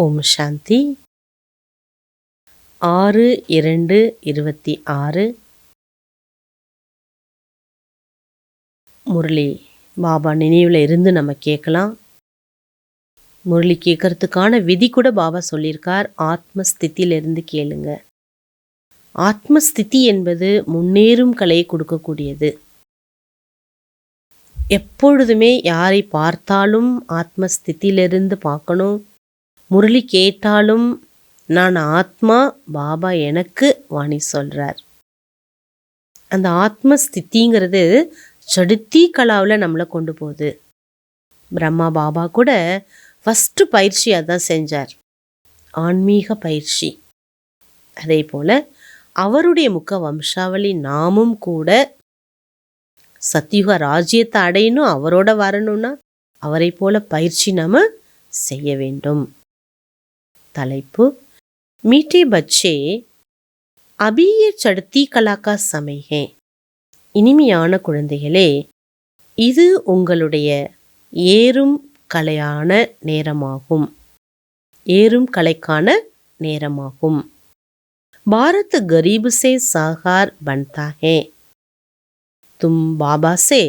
ஓம் சாந்தி. ஆறு இரண்டு இருபத்தி ஆறு. முரளி பாபா நினைவில் இருந்து நம்ம கேட்கலாம். முரளி கேட்கறதுக்கான விதி கூட பாபா சொல்லியிருக்கார். ஆத்மஸ்தித்தியிலிருந்து கேளுங்க. ஆத்மஸ்திதி என்பது முன்னேறும் கலையை கொடுக்கக்கூடியது. எப்பொழுதுமே யாரை பார்த்தாலும் ஆத்மஸ்தித்திலிருந்து பார்க்கணும். முரளி கேட்டாலும் நான் ஆத்மா பாபா எனக்கு வாணி சொல்கிறார் அந்த ஆத்மஸ்தித்திங்கிறது சடுத்தி கலாவில் நம்மளை கொண்டு போகுது. பிரம்மா பாபா கூட ஃபஸ்ட்டு பயிற்சி அதான் செஞ்சார். ஆன்மீக பயிற்சி. அதே போல் அவருடைய முக்க வம்சாவளி நாமும் கூட சத்தியுக ராஜ்யத்தை அடையணும் அவரோட வரணும்னா அவரை போல பயிற்சி நாம் செய்ய வேண்டும். தலைப்பு மீட்டே பச்சே அபிய சடுத்தி கலாக்கா சமைகே இனிமையான குழந்தைகளே இது உங்களுடைய ஏறும் கலையான நேரமாகும் ஏறும் கலைக்கான நேரமாகும் பாரத் கரீப் சே சாகார் பன்தா ஹே तुम बाबा से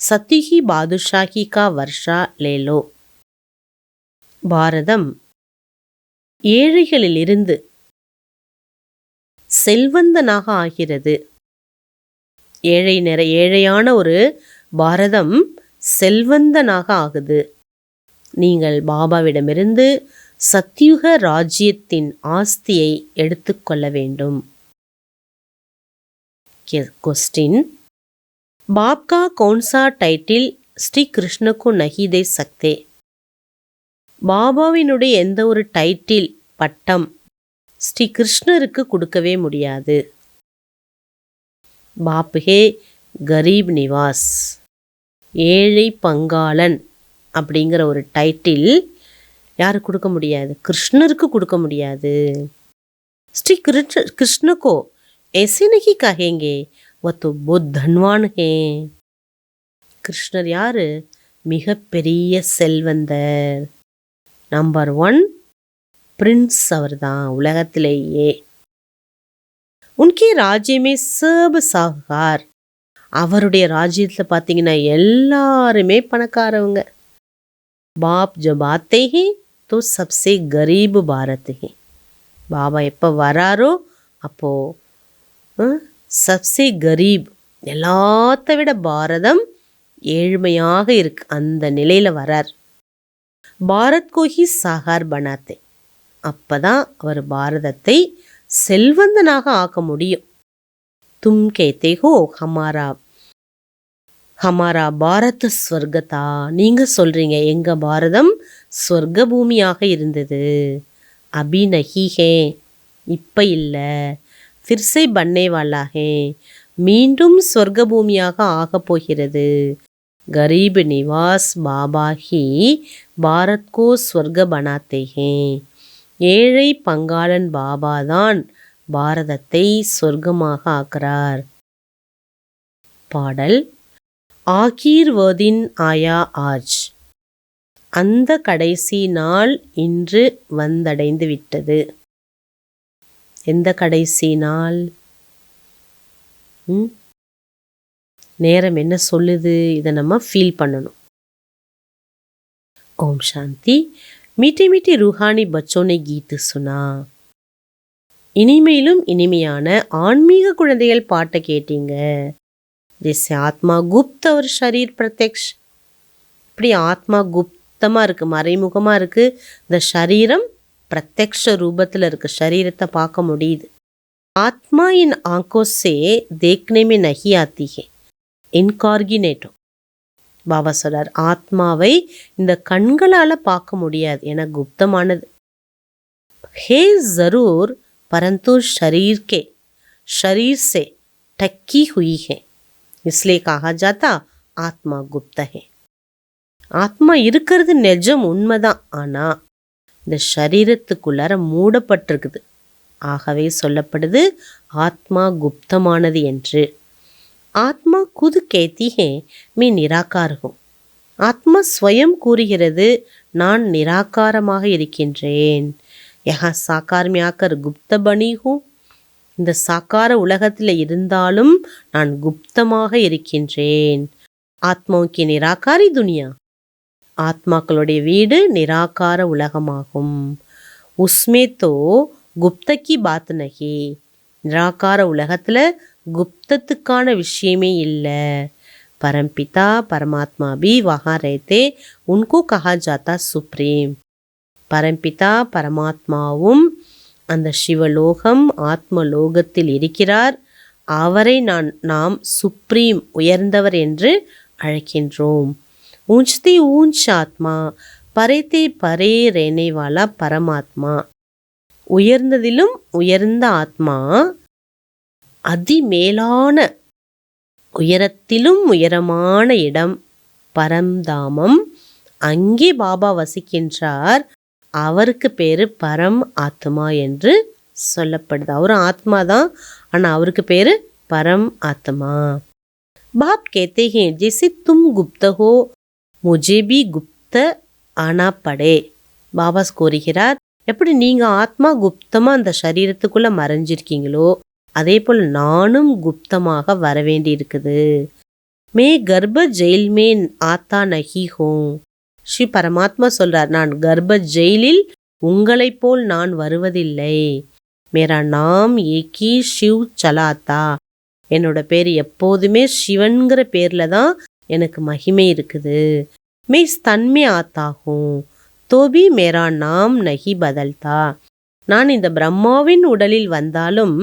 सती ही बादशाही का वर्षा ले लो பாரதம் ஏழைகளிலிருந்து செல்வந்தனாக ஆகிறது. ஏழை நிற ஏழையான ஒரு பாரதம் செல்வந்தனாக ஆகுது. நீங்கள் பாபாவிடமிருந்து சத்தியுக ராஜ்யத்தின் ஆஸ்தியை எடுத்துக்கொள்ள வேண்டும். கொஸ்டின். பாப்கா கவுன்சா டைட்டில் ஸ்ரீ கிருஷ்ணகு நஹிதே சக்தே. பாபாவினுடைய எந்த ஒரு டைட்டில் பட்டம் ஸ்ரீ கிருஷ்ணருக்கு கொடுக்கவே முடியாது பாப்ஹே கரீப் நிவாஸ் ஏழை பங்காளன் அப்படிங்கிற ஒரு டைட்டில் யாருக்கு கொடுக்க முடியாது கிருஷ்ணருக்கு கொடுக்க முடியாது ஸ்ரீ கிருஷ்ண கிருஷ்ணக்கோ ऐसे नहीं कहेंगे वो तो बहुत धनवान है கிருஷ்ணர் யாரு மிகப்பெரிய செல்வந்தர் நம்பர் ஒன் பிரின்ஸ் அவர் தான் உலகத்திலேயே. உன்கே ராஜ்யமே சப் சாகுகார் அவருடைய ராஜ்யத்தில் பார்த்தீங்கன்னா எல்லாருமே பணக்காரவங்க. பாப் ஜப் ஆத்தே ஹே தோ சப்சே கரீப் பாரத் பாபா எப்போ வராரோ அப்போது சப்சே கரீப். எல்லாத்த விட பாரதம் ஏழ்மையாக இருக்கு அந்த நிலையில் வரார். பாரத் கோஹி சாகார் பனாத்தே. அப்பதான் அவர் பாரதத்தை செல்வந்தனாக ஆக்க முடியும். தும் கேத்தே ஹோ ஹமாரா. ஹமாரா பாரத் ஸ்வர்கதா. நீங்கள் சொல்கிறீங்க எங்கள் பாரதம் ஸ்வர்க பூமியாக இருந்தது. அபி நஹி ஹே. இப்போ இல்லை. ஃபிர்சை பன்னே மீண்டும் சொர்க்க பூமியாக ஆகப் போகிறது. गरीब நிவாஸ் बाबा ही பாரத் கோ ஸ்வர்க பனாத்தே ஏழை பங்காளன் பாபா தான் பாரதத்தை சொர்க்கமாக ஆக்கிறார். பாடல் ஆகீர்வதின் ஆயா ஆஜ். அந்த கடைசி நாள் இன்று வந்தடைந்து விட்டது. எந்த கடைசி நாள்? ம்? நேரம் என்ன சொல்லுது? இதை நம்ம ஃபீல் பண்ணணும். ஓம் சாந்தி. மீட்டி மீட்டி ருஹானி பச்சோனை கீத்து சுனா. இனிமையிலும் இனிமையான ஆன்மீக குழந்தைகள் பாட்டை கேட்டீங்க. திஸ் ஆத்மா குப்த ஒரு ஷரீர் பிரத்யக்ஷ். இப்படி ஆத்மா குப்தமாக இருக்குது மறைமுகமாக இருக்குது இந்த சரீரம் பிரத்யக்ஷ ரூபத்தில் இருக்குது சரீரத்தை பார்க்க முடியுது. ஆத்மா இன் ஆங்கோசே தேக்னேமே நகி ஆத்திகே नहीं आती है இன்கார்கினேட்டோ பாபா சொல்றார் ஆத்மாவை இந்த கண்களால் பார்க்க முடியாது என குப்தமானது ஹே ஜரூர் परंतु शरीर के शरीर से टक्की हुई है इसलिए कहा जाता ஆத்மா குப்த है ஆத்மா இருக்கிறது நிஜம் உண்மைதான் ஆனால் இந்த சரீரத்துக்குள்ளார மூடப்பட்டிருக்குது ஆகவே சொல்லப்படுது ஆத்மா குப்தமானது என்று ஆத்மா குது கேத்தி ஹே மீ நிராகாரகும். ஆத்மா ஸ்வயம் கூறுகிறது நான் நிராகாரமாக இருக்கின்றேன். யஹா சாக்கார்மியாக்கர் குப்த பணிகும் இந்த சாக்கார உலகத்தில் இருந்தாலும் நான் குப்தமாக இருக்கின்றேன். ஆத்மாவுக்கு நிராகாரி துனியா? ஆத்மாக்களுடைய வீடு நிராகார உலகமாகும். உஸ்மே தோ குப்தக்கி பாத்னகி நிராகார உலகத்தில் குப்தத்துக்கான விஷயமே இல்லை परमपिता परमात्मा भी वहाँ रहते उनको कहा जाता सुप्रीम பரம்பிதா பரமாத்மாவும் அந்த சிவலோகம் ஆத்மலோகத்தில் இருக்கிறார் அவரை நான் நாம் சுப்ரீம் உயர்ந்தவர் என்று அழைக்கின்றோம் ஊஞ்ச்தி ஊஞ்ச் ஆத்மா பரேத்தே பரே ரேனேவாலா பரமாத்மா உயர்ந்ததிலும் உயர்ந்த ஆத்மா அதிமேலான உயரத்திலும் உயரமான இடம் பரம்தாமம் அங்கே பாபா வசிக்கின்றார் அவருக்கு பேரு பரம் ஆத்மா என்று சொல்லப்படுது அவரும் ஆத்மா தான் ஆனால் அவருக்கு பேரு பரம் ஆத்மா बाप कहते हैं जैसे तुम गुप्त हो मुझे भी गुप्त ஆனா படே பாபாஸ் கூறுகிறார் எப்படி நீங்க ஆத்மா குப்தமா அந்த சரீரத்துக்குள்ள மறைஞ்சிருக்கீங்களோ அதே போல் நானும் குப்தமாக வர வேண்டி இருக்குது மே கர்ப்ப ஜெயில் மே ஆத்தா நகி ஹோம் ஸ்ரீ பரமாத்மா சொல்கிறார் நான் கர்ப்ப ஜெயிலில் உங்களைப் போல் நான் வருவதில்லை. மேரா நாம் ஏகி ஷிவ் சலாத்தா. என்னோட பேர் எப்போதுமே சிவன்கிற பேரில் தான் எனக்கு மகிமை இருக்குது. மே ஸ்தன்மே ஆத்தாகும் தோபி மேரா நாம் நகி பதல்தா. நான் இந்த பிரம்மாவின் உடலில் வந்தாலும்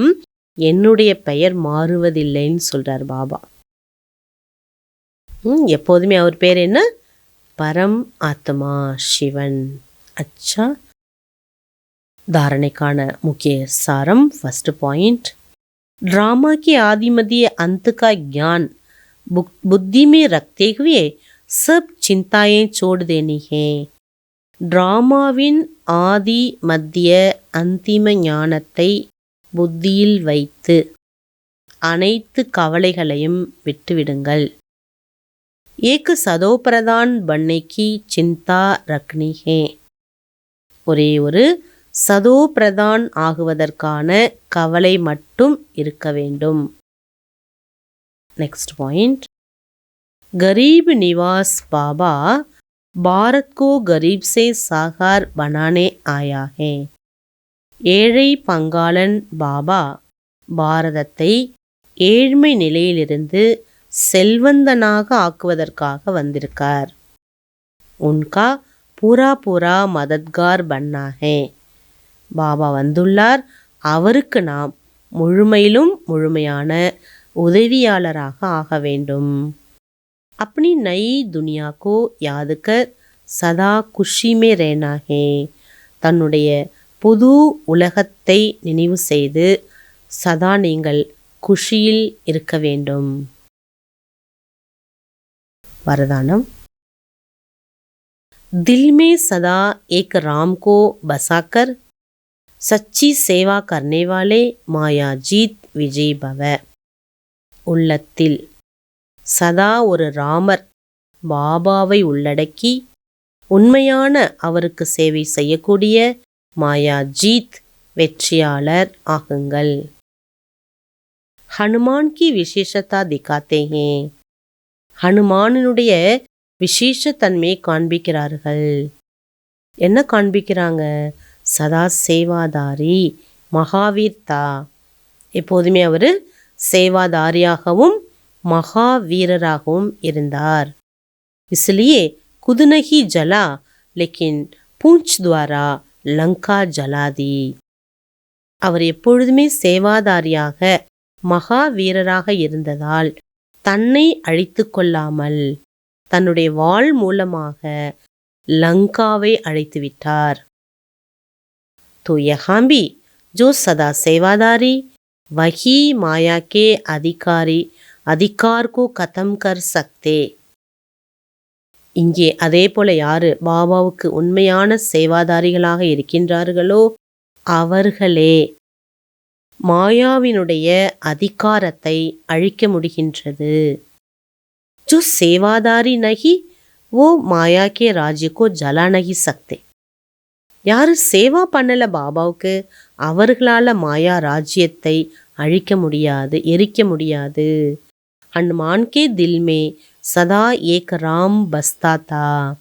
என்னுடைய பெயர் மாறுவதில்லைன்னு சொல்றார் பாபா ம், எப்போதுமே அவர் பேர் என்ன பரம் ஆத்மா சிவன் அச்சா தாரணைக்கான முக்கிய சாரம் ஃபர்ஸ்ட் பாயிண்ட் ड्रामा के आदि मध्य अंत का ज्ञान बुक- बुद्धि में रखते हुए सब चिंताएं छोड़ देनी है டிராமாவின் ஆதி மத்திய அந்திம ஞானத்தை புத்தியில் வைத்து அனைத்து கவலைகளையும் விட்டுவிடுங்கள். ஏக்கு சதோபிரதான் பண்ணைக்கு சிந்தா ரக்னிகே. ஒரே ஒரு சதோபிரதான் ஆகுவதற்கான கவலை மட்டும் இருக்க வேண்டும். நெக்ஸ்ட் பாயிண்ட் கரீப் நிவாஸ் பாபா பாரத் கோ கரீப் சே சாகார் பனானே ஆயா ஏழை பங்காளன் பாபா பாரதத்தை ஏழ்மை நிலையிலிருந்து செல்வந்தனாக ஆக்குவதற்காக வந்திருக்கார் உன்கா பூரா பூரா மதத்கார் பன்னா ஹே பாபா வந்துள்ளார் அவருக்கு நாம் முழுமையிலும் முழுமையான உதவியாளராக ஆக வேண்டும் अपनी नई दुनिया को याद कर சதா குஷி மே ரேனா ஹே தன்னுடைய புது உலகத்தை நினைவு செய்து சதா நீங்கள் குஷியில் இருக்க வேண்டும் வரதானம் दिल में सदा एक राम को बसाकर सच्ची सेवा करने वाले माया जीत विजय भव உள்ளத்தில் சதா ஒரு ராமர் பாபாவை உள்ளடக்கி உண்மையான அவருக்கு சேவை செய்யக்கூடிய மாயா ஜீத் வெற்றியாளர் ஆகுங்கள் ஹனுமான் கி விசேஷத்தா திகாத்தே ஹே ஹனுமானினுடைய விசேஷ தன்மையை காண்பிக்கிறார்கள் என்ன காண்பிக்கிறாங்க சதா சேவாதாரி மகாவீர்தா எப்போதுமே அவர் சேவாதாரியாகவும் மகா வீரராகவும் இருந்தார் इसलिए खुद नहीं जला लेकिन பூஞ்ச் துவாரா லங்கா ஜலாதி அவர் எப்பொழுதுமே சேவாதாரியாக மகா வீரராக இருந்ததால் தன்னை அழித்து கொள்ளாமல் தன்னுடைய வாள் மூலமாக லங்காவை அழைத்து விட்டார் तो यहाँ भी जो सदा सेवादारी वही माया के अधिकारी अधिकार को खत्म कर सकते இங்கே அதே போல யாரு பாபாவுக்கு உண்மையான சேவாதாரிகளாக இருக்கின்றார்களோ அவர்களே மாயாவினுடைய அதிகாரத்தை அழிக்க முடிகின்றது जो सेवादारी नहीं वो माया के राज्य को जला नहीं सकते யாரு சேவா பண்ணல பாபாவுக்கு அவர்களால மாயா ராஜ்யத்தை அழிக்க முடியாது எரிக்க முடியாது ஹனுமான் கே தில் மே சதா ஏக் ராம் பஸ்தாத்தா.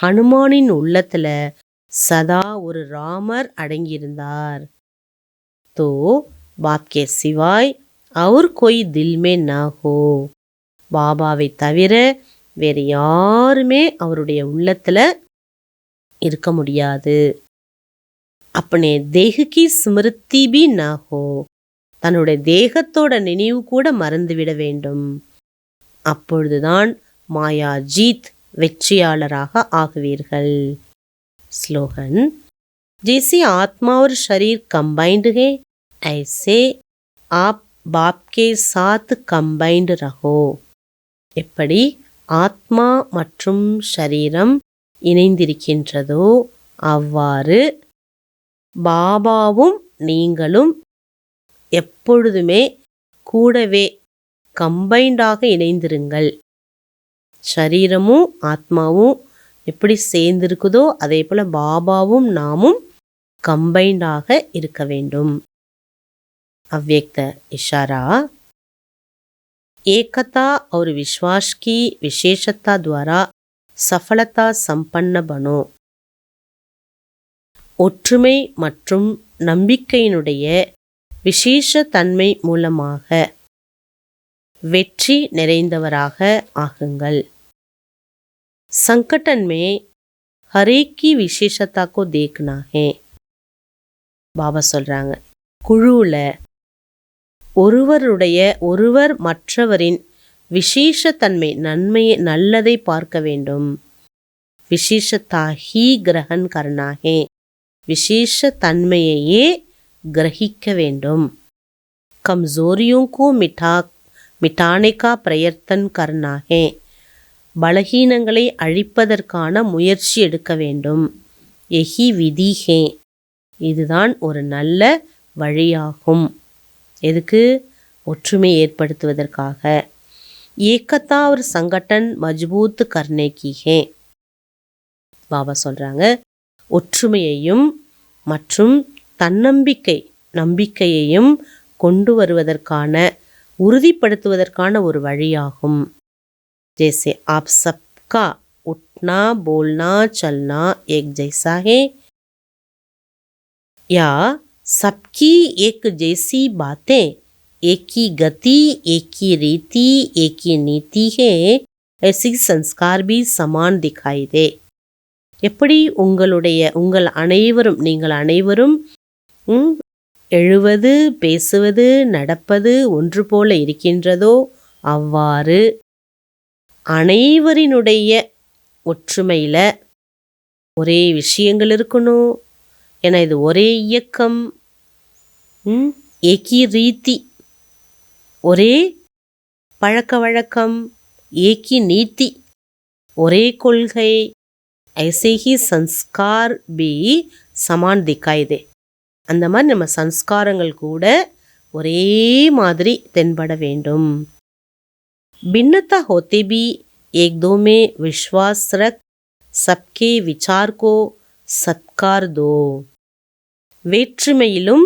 ஹனுமானின் உள்ளத்தில் சதா ஒரு ராமர் அடங்கியிருந்தார். தோ பாப்கே சிவாய் அவர் கொய் தில் மே பாபாவை தவிர வேறு யாருமே அவருடைய உள்ளத்தில் இருக்க முடியாது. அப்பனே தேகுக்கு ஸ்மிருத்தி பி நாகோ. தன்னுடைய தேகத்தோட நினைவு கூட மறந்துவிட வேண்டும். அப்பொழுதுதான் மாயா ஜீத் வெற்றியாளராக ஆகுவீர்கள் ஸ்லோகன் जैसे आत्मा और शरीर कंबाइंड है ऐसे आप बाप के साथ कंबाइंड रहो எப்படி ஆத்மா மற்றும் ஷரீரம் இணைந்திருக்கின்றதோ அவ்வாறு பாபாவும் நீங்களும் எப்பொழுதுமே கூடவே கம்பைண்டாக இணைந்திருங்கள் ஷரீரமும் ஆத்மாவும் எப்படி சேர்ந்திருக்குதோ அதே போல பாபாவும் நாமும் கம்பைண்டாக இருக்க வேண்டும் अव्यक्त इशारा एकता और विश्वास की विशेषता द्वारा सफलता संपन्न बनो ஒற்றுமை மற்றும் நம்பிக்கையினுடைய விசேஷ தன்மை மூலமாக வெற்றி நிறைந்தவராக ஆகுங்கள் संकटन में हर एक की विशेषता को देखना है பாபா சொல்றாங்க குழுவில் ஒருவருடைய ஒருவர் மற்றவரின் விசேஷத்தன்மை நன்மையை நல்லதை பார்க்க வேண்டும் விசேஷத்தா ஹி கிரகன் கர்ணாகே விசேஷ தன்மையையே கிரகிக்க வேண்டும் कमजोरियों को मिटा மிட்டாने பிரயர்த்தன் பிரயத்தன் பலகீனங்களை அழிப்பதற்கான முயற்சி எடுக்க வேண்டும். எஹி விதி ஹே இதுதான் ஒரு நல்ல வழியாகும். எதுக்கு? ஒற்றுமை ஏற்படுத்துவதற்காக. ஏக்கத்தா ஒரு சங்கட்டன் மஜ்பூத் கர்னே கி பாபா சொல்கிறாங்க ஒற்றுமையையும் மற்றும் தன்னம்பிக்கை நம்பிக்கையையும் கொண்டு வருவதற்கான உறுதிப்படுத்துவதற்கான ஒரு வழியாகும் जैसे आप सबका उठना बोलना चलना एक जैसा है या सबकी एक जैसी बातें एक ही गति एक ही रीति एक ही नीति है ऐसी संस्कार भी समान दिखाई दे எப்படி உங்களுடைய உங்கள் அனைவரும் நீங்கள் அனைவரும் ம், எழுவது பேசுவது நடப்பது ஒன்று போல இருக்கின்றதோ அவ்வாறு அனைவரினுடைய ஒற்றுமையில் ஒரே விஷயங்கள் இருக்கணும் ஏன்னா இது ஒரே இயக்கம் ம், ஏகி ரீதி ஒரே பழக்க வழக்கம் ஏகி நீதி ஒரே கொள்கை ऐसे ही संस्कार भी समान दिखाई दे அந்த மாதிரி நம்ம சன்ஸ்காரங்கள் கூட ஒரே மாதிரி தென்பட வேண்டும் भिन्नता होते भी एक दो में विश्वास रख सबके विचार को சத்கார் தோ வேற்றுமையிலும்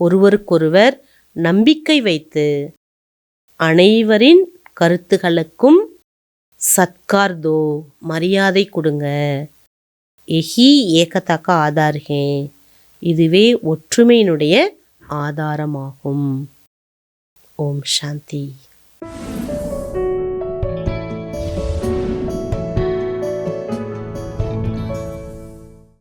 ஒருவருக்கொருவர் நம்பிக்கை வைத்து அனைவரின் கருத்துகளுக்கும் சத்கார் தோ மரியாதை கொடுங்க எஹி ஏகத்தக்க ஆதார்ஹே இதுவே ஒற்றுமையினுடைய ஆதாரமாகும். ஓம் சாந்தி.